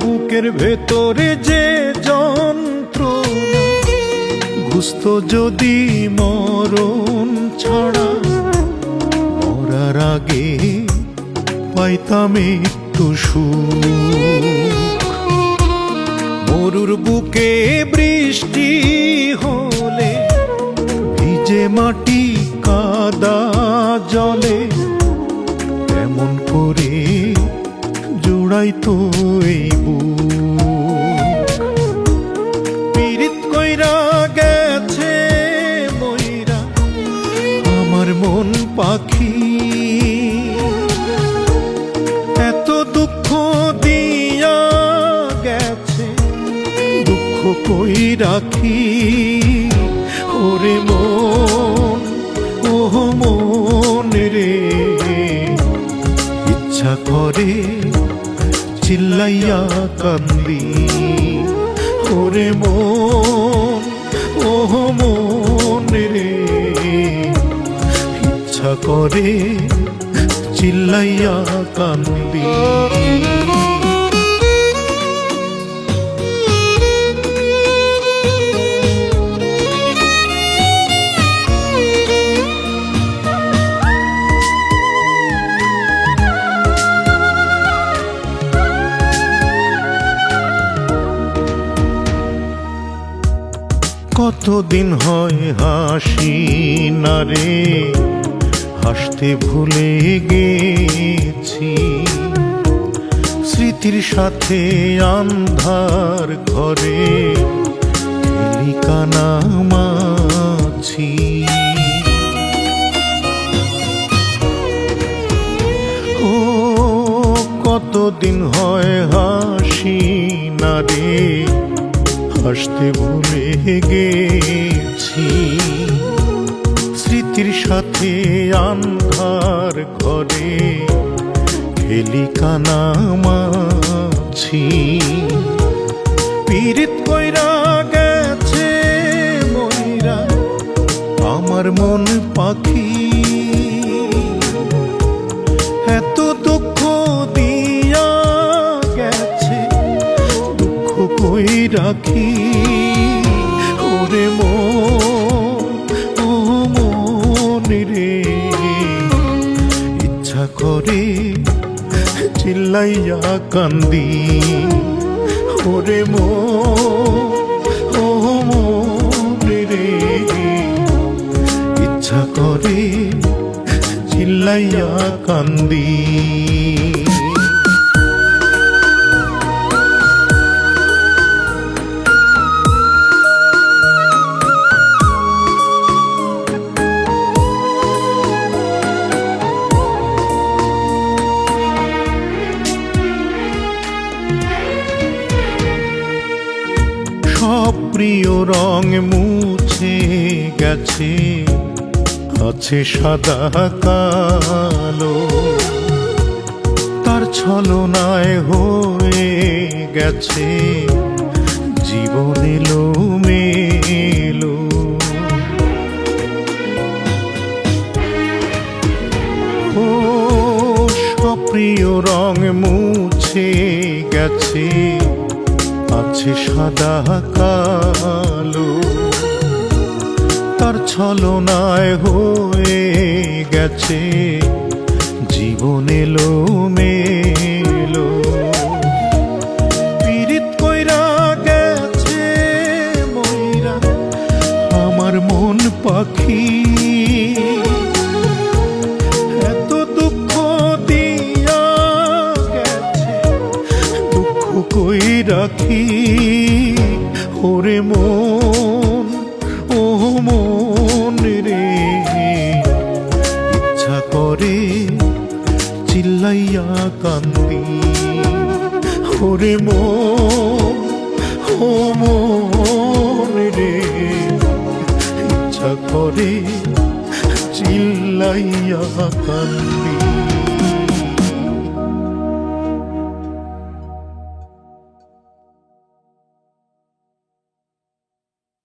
বুকের ভেতরে যে যন্ত্র, ঘুস্ত যদি মরণ ছাড়া, মরার আগে পাইতাম একটু মরুর বুকে বৃষ্টি হলে, ভিজে মাটি কাদা জলে জোড়াই তো পীড়িত কইরা গেছে ময়রা আমার মন পাখি। এত দুঃখ দিয়া গেছে, দুঃখ কই রাখি? ওরে মন। ইচ্ছা করে চিল্লাইয়া কান্দি। ওরে মন ও মন রে। ইচ্ছা করে চিল্লাইয়া কান্দি। কতদিন হয় হাসি না রে? হাসতে ভুলে গেছি। স্মৃতির সাথে আন্ধার ঘরে খেলি কানামাছি ও, কতদিন হয় হাসি না রে? হাসতে ভুলে গেছি। স্মৃতির সাথে আন্ধার ঘরে খেলি কানামাছি পীড়িত কইরা গেছে ময়রা, আমার মন পাখি করে চিল্লাইয়া কান্দি। ওরে মো ও রে। ইচ্ছা করে চিল্লাইয়া কান্দি। সব প্রিয় রং মুছে গেছে, আছে সাদা কালো। তার ছলনায় হয়ে গেছে, জীবন এলো মেলো ও সপ্রিয় রং মুছে গেছে আছে সাদা কালো। তার ছলনায় হয়ে গেছে জীবন এলো মেলো মন রে, ইচ্ছা করে চিল্লাইয়া কান্দি। ওরে মন, ও মন রে, ইচ্ছা করে চিল্লাইয়া কান্দি।